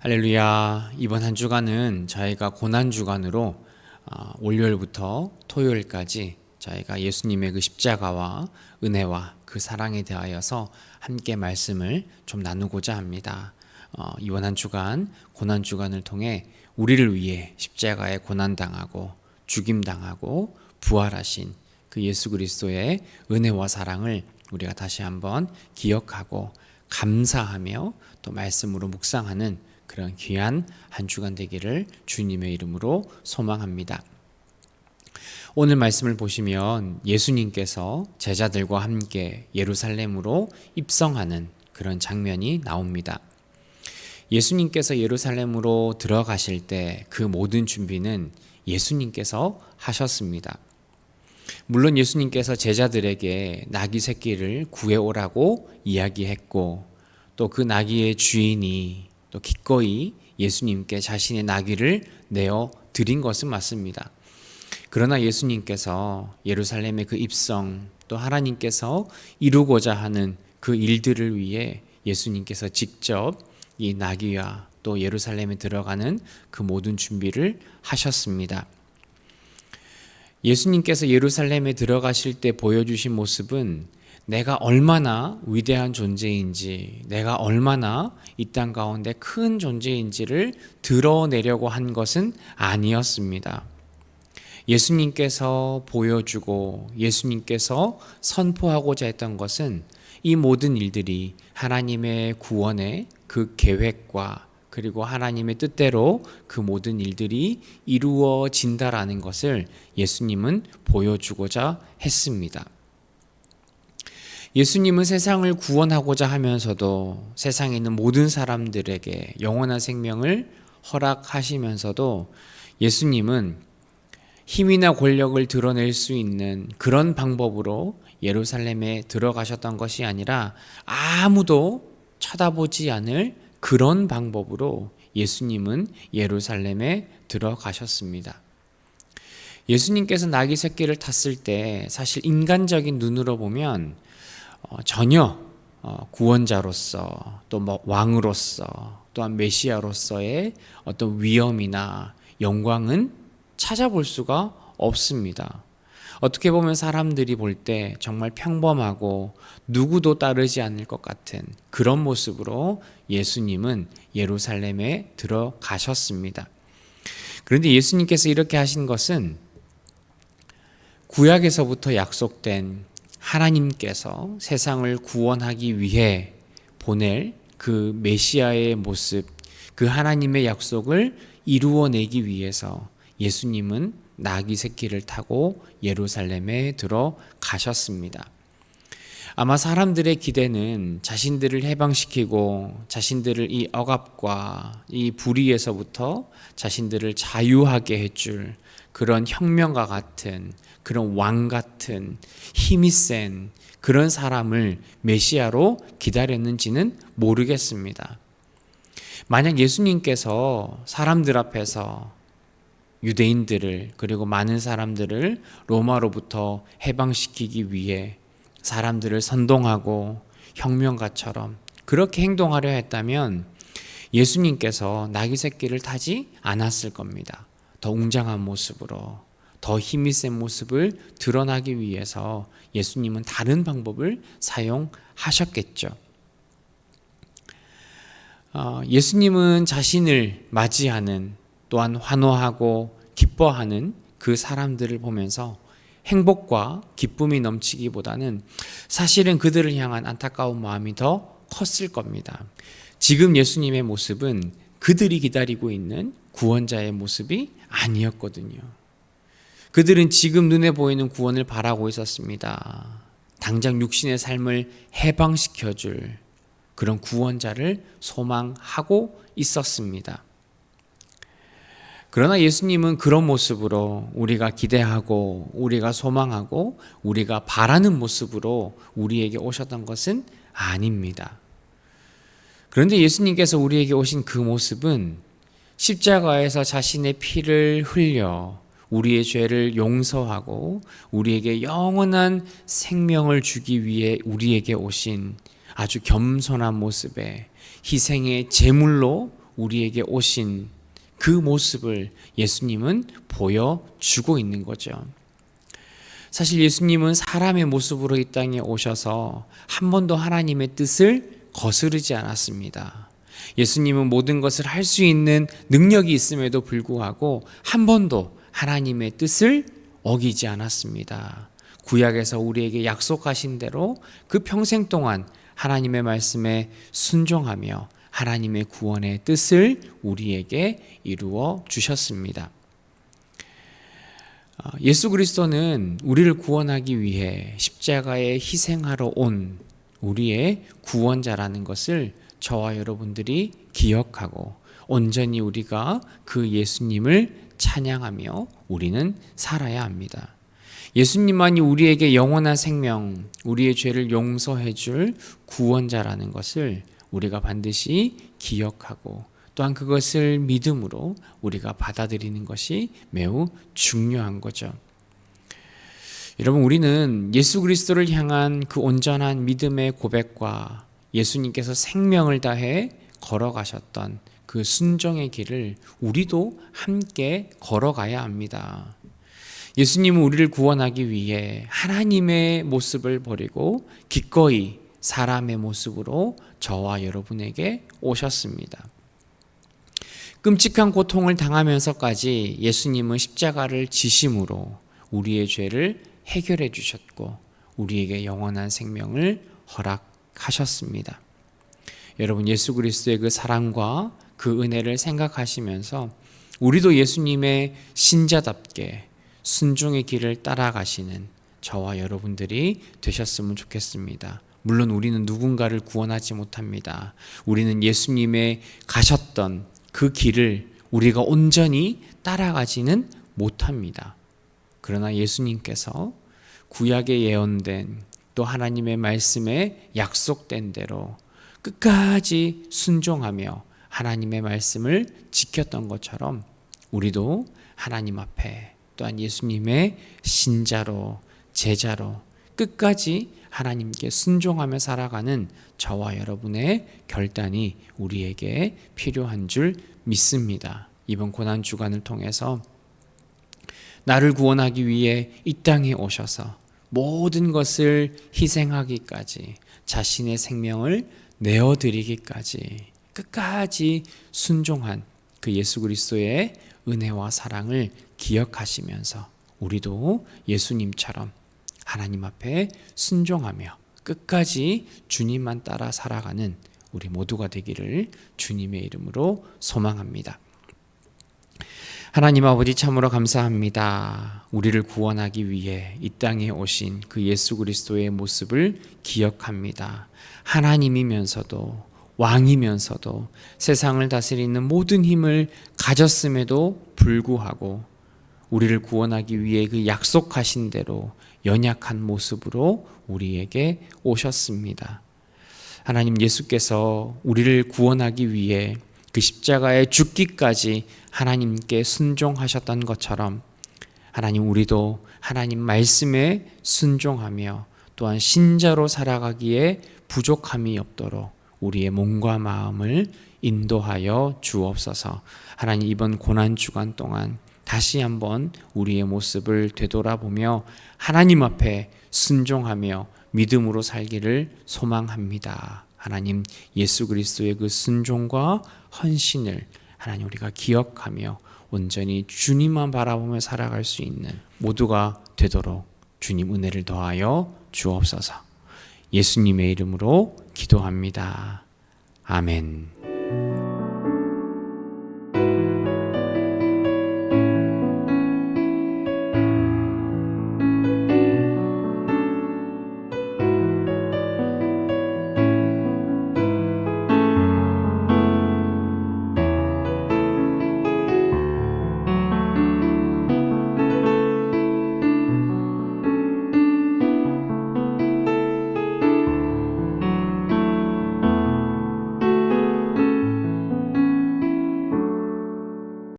할렐루야. 이번 한 주간은 저희가 고난 주간으로 어, 월요일부터 토요일까지 저희가 예수님의 그 십자가와 은혜와 그 사랑에 대하여서 함께 말씀을 좀 나누고자 합니다. 어, 이번 한 주간 고난 주간을 통해 우리를 위해 십자가에 고난 당하고 죽임 당하고 부활하신 그 예수 그리스도의 은혜와 사랑을 우리가 다시 한번 기억하고 감사하며 또 말씀으로 묵상하는 그런 귀한 한 주간 되기를 주님의 이름으로 소망합니다. 오늘 말씀을 보시면 예수님께서 제자들과 함께 예루살렘으로 입성하는 그런 장면이 나옵니다. 예수님께서 예루살렘으로 들어가실 때 그 모든 준비는 예수님께서 하셨습니다. 물론 예수님께서 제자들에게 나귀 새끼를 구해오라고 이야기했고 또 그 나귀의 주인이 또 기꺼이 예수님께 자신의 나귀를 내어 드린 것은 맞습니다. 그러나 예수님께서 예루살렘의 그 입성 또 하나님께서 이루고자 하는 그 일들을 위해 예수님께서 직접 이 나귀와 또 예루살렘에 들어가는 그 모든 준비를 하셨습니다. 예수님께서 예루살렘에 들어가실 때 보여주신 모습은 내가 얼마나 위대한 존재인지, 내가 얼마나 이 땅 가운데 큰 존재인지를 드러내려고 한 것은 아니었습니다. 예수님께서 보여주고 예수님께서 선포하고자 했던 것은 이 모든 일들이 하나님의 구원의 그 계획과 그리고 하나님의 뜻대로 그 모든 일들이 이루어진다라는 것을 예수님은 보여주고자 했습니다. 예수님은 세상을 구원하고자 하면서도 세상에 있는 모든 사람들에게 영원한 생명을 허락하시면서도 예수님은 힘이나 권력을 드러낼 수 있는 그런 방법으로 예루살렘에 들어가셨던 것이 아니라 아무도 쳐다보지 않을 그런 방법으로 예수님은 예루살렘에 들어가셨습니다. 예수님께서 나귀 새끼를 탔을 때 사실 인간적인 눈으로 보면 어, 전혀 어, 구원자로서 또 뭐 왕으로서 또한 메시아로서의 어떤 위엄이나 영광은 찾아볼 수가 없습니다. 어떻게 보면 사람들이 볼 때 정말 평범하고 누구도 따르지 않을 것 같은 그런 모습으로 예수님은 예루살렘에 들어가셨습니다. 그런데 예수님께서 이렇게 하신 것은 구약에서부터 약속된 하나님께서 세상을 구원하기 위해 보낼 그 메시아의 모습, 그 하나님의 약속을 이루어내기 위해서 예수님은 나귀 새끼를 타고 예루살렘에 들어가셨습니다. 아마 사람들의 기대는 자신들을 해방시키고 자신들을 이 억압과 이 불의에서부터 자신들을 자유하게 해줄 그런 혁명과 같은 그런 왕 같은 힘이 센 그런 사람을 메시아로 기다렸는지는 모르겠습니다. 만약 예수님께서 사람들 앞에서 유대인들을 그리고 많은 사람들을 로마로부터 해방시키기 위해 사람들을 선동하고 혁명가처럼 그렇게 행동하려 했다면 예수님께서 나귀 새끼를 타지 않았을 겁니다. 더 웅장한 모습으로 더 힘이 센 모습을 드러나기 위해서 예수님은 다른 방법을 사용하셨겠죠. 어, 예수님은 자신을 맞이하는 또한 환호하고 기뻐하는 그 사람들을 보면서 행복과 기쁨이 넘치기보다는 사실은 그들을 향한 안타까운 마음이 더 컸을 겁니다. 지금 예수님의 모습은 그들이 기다리고 있는 구원자의 모습이 아니었거든요. 그들은 지금 눈에 보이는 구원을 바라고 있었습니다. 당장 육신의 삶을 해방시켜줄 그런 구원자를 소망하고 있었습니다. 그러나 예수님은 그런 모습으로 우리가 기대하고 우리가 소망하고 우리가 바라는 모습으로 우리에게 오셨던 것은 아닙니다. 그런데 예수님께서 우리에게 오신 그 모습은 십자가에서 자신의 피를 흘려 우리의 죄를 용서하고 우리에게 영원한 생명을 주기 위해 우리에게 오신 아주 겸손한 모습의 희생의 제물로 우리에게 오신 그 모습을 예수님은 보여주고 있는 거죠. 사실 예수님은 사람의 모습으로 이 땅에 오셔서 한 번도 하나님의 뜻을 거스르지 않았습니다. 예수님은 모든 것을 할 수 있는 능력이 있음에도 불구하고 한 번도 하나님의 뜻을 어기지 않았습니다. 구약에서 우리에게 약속하신 대로 그 평생 동안 하나님의 말씀에 순종하며 하나님의 구원의 뜻을 우리에게 이루어 주셨습니다. 아, 예수 그리스도는 우리를 구원하기 위해 십자가에 희생하러 온 우리의 구원자라는 것을 저와 여러분들이 기억하고 온전히 우리가 그 예수님을 찬양하며 우리는 살아야 합니다. 예수님만이 우리에게 영원한 생명, 우리의 죄를 용서해 줄 구원자라는 것을 우리가 반드시 기억하고 또한 그것을 믿음으로 우리가 받아들이는 것이 매우 중요한 거죠. 여러분, 우리는 예수 그리스도를 향한 그 온전한 믿음의 고백과 예수님께서 생명을 다해 걸어가셨던 그 순종의 길을 우리도 함께 걸어가야 합니다. 예수님은 우리를 구원하기 위해 하나님의 모습을 버리고 기꺼이 사람의 모습으로 저와 여러분에게 오셨습니다. 끔찍한 고통을 당하면서까지 예수님은 십자가를 지심으로 우리의 죄를 해결해 주셨고 우리에게 영원한 생명을 허락하셨습니다. 여러분 예수 그리스도의 그 사랑과 그 은혜를 생각하시면서 우리도 예수님의 신자답게 순종의 길을 따라가시는 저와 여러분들이 되셨으면 좋겠습니다. 물론 우리는 누군가를 구원하지 못합니다. 우리는 예수님의 가셨던 그 길을 우리가 온전히 따라가지는 못합니다. 그러나 예수님께서 구약에 예언된 또 하나님의 말씀에 약속된 대로 끝까지 순종하며 하나님의 말씀을 지켰던 것처럼 우리도 하나님 앞에 또한 예수님의 신자로 제자로 끝까지 하나님께 순종하며 살아가는 저와 여러분의 결단이 우리에게 필요한 줄 믿습니다. 이번 고난 주간을 통해서 나를 구원하기 위해 이 땅에 오셔서 모든 것을 희생하기까지 자신의 생명을 내어 드리기까지 끝까지 순종한 그 예수 그리스도의 은혜와 사랑을 기억하시면서 우리도 예수님처럼 하나님 앞에 순종하며 끝까지 주님만 따라 살아가는 우리 모두가 되기를 주님의 이름으로 소망합니다. 하나님 아버지 참으로 감사합니다. 우리를 구원하기 위해 이 땅에 오신 그 예수 그리스도의 모습을 기억합니다. 하나님이면서도 왕이면서도 세상을 다스리는 모든 힘을 가졌음에도 불구하고 우리를 구원하기 위해 그 약속하신 대로 연약한 모습으로 우리에게 오셨습니다. 하나님 예수께서 우리를 구원하기 위해 그 십자가에 죽기까지 하나님께 순종하셨던 것처럼 하나님 우리도 하나님 말씀에 순종하며 또한 신자로 살아가기에 부족함이 없도록 우리의 몸과 마음을 인도하여 주옵소서. 하나님 이번 고난 주간 동안 다시 한번 우리의 모습을 되돌아보며 하나님 앞에 순종하며 믿음으로 살기를 소망합니다. 하나님 예수 그리스도의 그 순종과 헌신을 하나님 우리가 기억하며 온전히 주님만 바라보며 살아갈 수 있는 모두가 되도록 주님 은혜를 더하여 주옵소서. 예수님의 이름으로 기도합니다. 아멘.